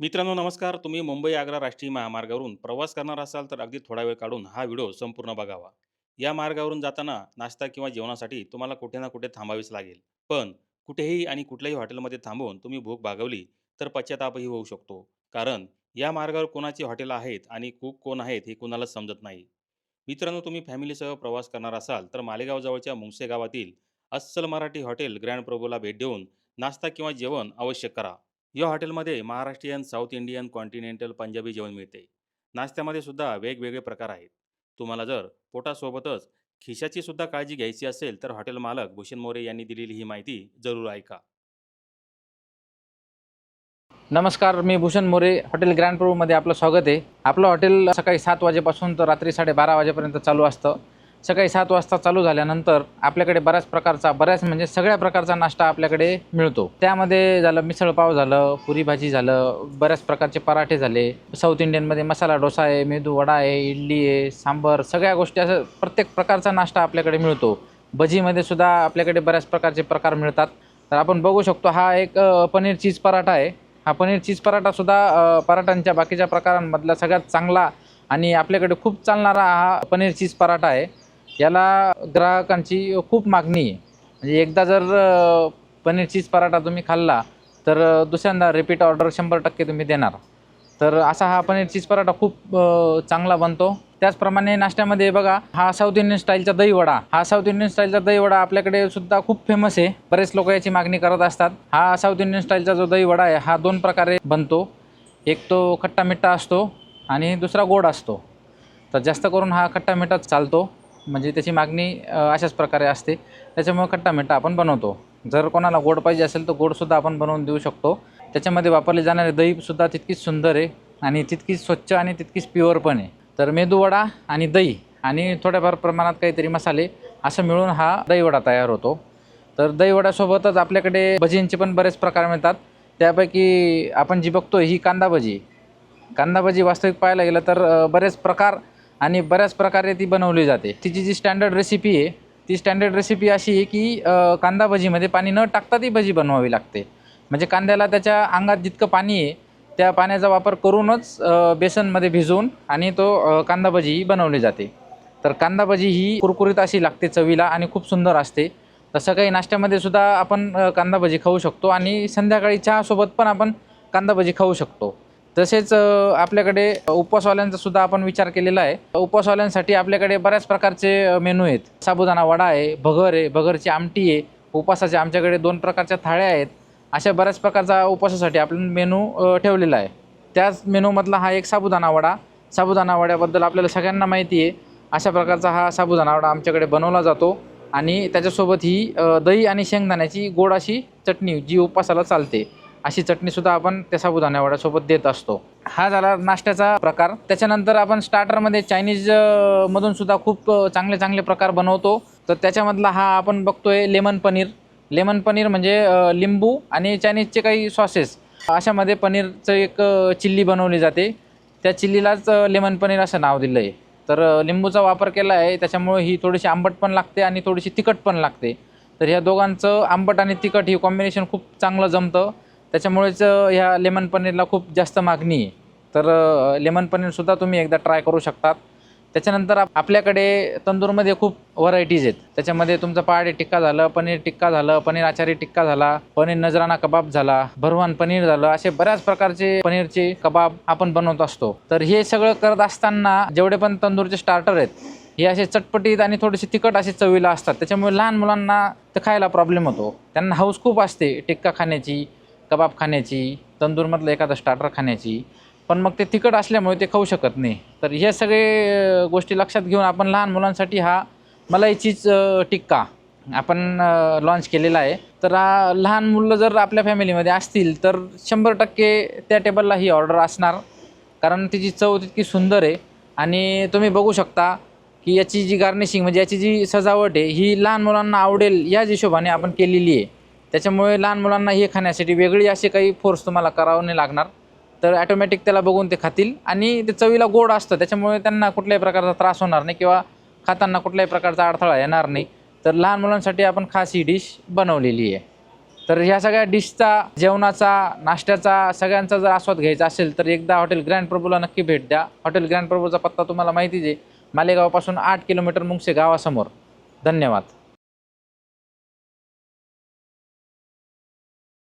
मित्रांनो नमस्कार. तुम्ही मुंबई आग्रा राष्ट्रीय महामार्गावरून प्रवास करणार असाल तर अगदी थोडा वेळ काढून हा व्हिडिओ संपूर्ण बघावा. या मार्गावरून जाताना नाश्ता किंवा जेवणासाठी तुम्हाला कुठे ना कुठे थांबावेच लागेल. पण कुठेही आणि कुठल्याही हॉटेलमध्ये थांबून तुम्ही भूक भागवली तर पश्चातापही होऊ शकतो. कारण या मार्गावर कोणाची हॉटेल आहेत आणि कुक कोण आहेत हे कुणालाच समजत नाही. मित्रांनो तुम्ही फॅमिलीसह प्रवास करणार असाल तर मालेगावजवळच्या मुंगसे गावातील अस्सल मराठी हॉटेल ग्रँड प्रभूला भेट देऊन नाश्ता किंवा जेवण अवश्य करा. या हॉटेलमध्ये Maharashtrian south Indian continental Punjabi जेवण मिळते. नाश्त्यामध्ये सुद्धा वेगवेगळे प्रकार आहेत. तुम्हाला जर पोटासोबतच खिशाची सुद्धा काळजी घ्यायची असेल तर हॉटेल मालक भूषण मोरे यांनी दिलेली ही माहिती जरूर ऐका. नमस्कार मी भूषण मोरे. हॉटेल ग्रँड प्रोमध्ये आपलं स्वागत आहे. आपलं हॉटेल सकाळी सात वाजेपासून तर रात्री साडेबारा वाजेपर्यंत चालू असतं. सकाळी सात वाजता चालू झाल्यानंतर आपल्याकडे बऱ्याच प्रकारचा बऱ्याच म्हणजे सगळ्या प्रकारचा नाश्ता आपल्याकडे मिळतो. त्यामध्ये झालं मिसळपाव झालं पुरी भाजी झालं बऱ्याच प्रकारचे पराठे झाले. साऊथ इंडियनमध्ये मसाला डोसा आहे मेदू वडा आहे इडली आहे सांबर सगळ्या गोष्टी असं प्रत्येक प्रकारचा नाश्ता आपल्याकडे मिळतो. भजीमध्ये सुद्धा आपल्याकडे बऱ्याच प्रकारचे प्रकार मिळतात. तर आपण बघू शकतो हा एक पनीर चीज पराठा आहे. हा पनीर चीज पराठासुद्धा पराठ्यांच्या पराठांच्या बाकीच्या प्रकारांमधला सगळ्यात चांगला आणि आपल्याकडे खूप चालणारा हा पनीर चीज पराठा आहे. याला ग्राहकांची खूप मागणी आहे. म्हणजे एकदा जर पनीर चीज पराठा तुम्ही खाल्ला तर दुसऱ्यांदा रिपीट ऑर्डर शंभर टक्के तुम्ही देणार. तर असा हा पनीर चीज पराठा खूप चांगला बनतो. त्याचप्रमाणे नाश्त्यामध्ये बघा हा साऊथ इंडियन स्टाईलचा दही वडा हा साऊथ इंडियन स्टाईलचा दहीवडा आपल्याकडे सुद्धा खूप फेमस आहे. बरेच लोक याची मागणी करत असतात. हा साऊथ इंडियन स्टाईलचा जो दही वडा आहे हा दोन प्रकारे बनतो. एक तो खट्टा मिठ्ठा असतो आणि दुसरा गोड असतो. तर जास्त करून हा खट्टा मिठाच चालतो. म्हणजे त्याची मागणी अशाच प्रकारे असते. त्याच्यामुळे खट्टा मिठा आपण बनवतो. जर कोणाला गोड पाहिजे असेल तर गोडसुद्धा आपण बनवून देऊ शकतो. त्याच्यामध्ये वापरले जाणारे दहीसुद्धा तितकीच सुंदर आहे आणि तितकीच स्वच्छ आणि तितकीच प्युअर पण आहे. तर मेदूवडा आणि दही आणि थोड्याफार प्रमाणात काहीतरी मसाले असं मिळून हा दहीवडा तयार होतो. तर दहीवड्यासोबतच आपल्याकडे भजींचे पण बरेच प्रकार मिळतात. त्यापैकी आपण जी बघतो ही कांदा भजी. कांदा भजी वास्तविक पाहायला गेलं तर बरेच प्रकार आणि बऱ्याच प्रकारे ती बनवली जाते. तिची जी स्टँडर्ड रेसिपी आहे ती स्टँडर्ड रेसिपी अशी आहे की कांदा भजीमध्ये पाणी न टाकता ती भजी बनवावी लागते. म्हणजे कांद्याला त्याच्या अंगात जितकं पाणी आहे त्या पाण्याचा वापर करूनच बेसनमध्ये भिजवून आणि तो कांदा भजी ही बनवली जाते. तर कांदा भजी ही कुरकुरीत अशी लागते चवीला आणि खूप सुंदर असते. तसं काही नाश्त्यामध्ये सुद्धा आपण कांदा भजी खाऊ शकतो आणि संध्याकाळी चहासोबत पण आपण कांदा भजी खाऊ शकतो. तसेच आपल्याकडे उपवासवाल्यांचा सुद्धा आपण विचार केलेला आहे. उपवासवाल्यांसाठी आपल्याकडे बऱ्याच प्रकारचे मेनू आहेत. साबुदाणा वडा आहे भगर आहे भगरची आमटी आहे उपवासाचे आमच्याकडे दोन प्रकारच्या थाळ्या आहेत. अशा बऱ्याच प्रकारचा उपवासासाठी आपण मेनू ठेवलेला आहे. त्याच मेनूमधला हा एक साबुदाणा वडा. साबुदाणा वड्याबद्दल आपल्याला सगळ्यांना माहिती आहे. अशा प्रकारचा हा साबुदाणा वडा आमच्याकडे बनवला जातो आणि त्याच्यासोबत ही दही आणि शेंगदाण्याची गोड अशी चटणी जी उपवासाला चालते. अशी चटणीसुद्धा आपण त्या साबुदाणा वड्यासोबत देत असतो. हा झाला नाश्त्याचा प्रकार. त्याच्यानंतर आपण स्टार्टरमध्ये चायनीज मधून सुद्धा खूप चांगले चांगले प्रकार बनवतो. तर त्याच्यामधला हा आपण बघतोय लेमन पनीर. लेमन पनीर म्हणजे लिंबू आणि चायनीजचे काही सॉसेस. अशामध्ये पनीरचं एक चिल्ली बनवली जाते. त्या चिल्लीलाच लेमन पनीर असं नाव दिलं आहे तर लिंबूचा वापर केला आहे. त्याच्यामुळे ही थोडीशी आंबट पण लागते आणि थोडीशी तिखट पण लागते. तर ह्या दोघांचं आंबट आणि तिखट ही कॉम्बिनेशन खूप चांगलं जमतं. त्याच्यामुळेच ह्या लेमन पनीरला खूप जास्त मागणी आहे. तर लेमन पनीरसुद्धा तुम्ही एकदा ट्राय करू शकतात. त्याच्यानंतर आपल्याकडे तंदूरमध्ये खूप व्हरायटीज आहेत. त्याच्यामध्ये तुमचं पहाडी टिक्का झालं पनीर टिक्का झालं पनीर आचारी टिक्का झाला पनीर नजराना कबाब झाला भरवान पनीर झालं असे बऱ्याच प्रकारचे पनीरचे कबाब आपण बनवत असतो. तर हे सगळं करत असताना जेवढे पण तंदूरचे स्टार्टर आहेत हे असे चटपटीत आणि थोडेसे तिखट असे चवीला असतात. त्याच्यामुळे लहान मुलांना तर खायला प्रॉब्लेम होतो. त्यांना हौस खूप असते टिक्का खाण्याची. कबाब खाण्याची तंदूरमधलं एखादं स्टार्टर खाण्याची. पण मग ते तिखट असल्यामुळे ते खाऊ शकत नाही. तर हे सगळे गोष्टी लक्षात घेऊन आपण लहान मुलांसाठी हा मलाई चीज टिक्का आपण लॉन्च केलेला आहे. तर हा लहान मुलं जर आपल्या फॅमिलीमध्ये असतील तर शंभर टक्के त्या टेबलला ही ऑर्डर असणार. कारण तिची चव तितकी सुंदर आहे. आणि तुम्ही बघू शकता की याची जी गार्निशिंग म्हणजे याची जी सजावट आहे ही लहान मुलांना आवडेल याच हिशोबाने आपण केलेली आहे. त्याच्यामुळे लहान मुलांना हे खाण्यासाठी वेगळी अशी काही फोर्स तुम्हाला करावं नाही लागणार. तर ॲटोमॅटिक त्याला बघून ते खातील आणि ते चवीला गोड असतं त्याच्यामुळे त्यांना कुठल्याही प्रकारचा त्रास होणार नाही किंवा खाताना कुठल्याही प्रकारचा अडथळा येणार नाही. तर लहान मुलांसाठी आपण खास ही डिश बनवलेली आहे. तर ह्या सगळ्या डिशचा जेवणाचा नाश्त्याचा सगळ्यांचा जर आस्वाद घ्यायचा असेल तर एकदा हॉटेल ग्रँड प्रभूला नक्की भेट द्या. हॉटेल ग्रँड प्रभूचा पत्ता तुम्हाला माहितीच आहे. मालेगावापासून आठ किलोमीटर मुंगसे गावासमोर. धन्यवाद.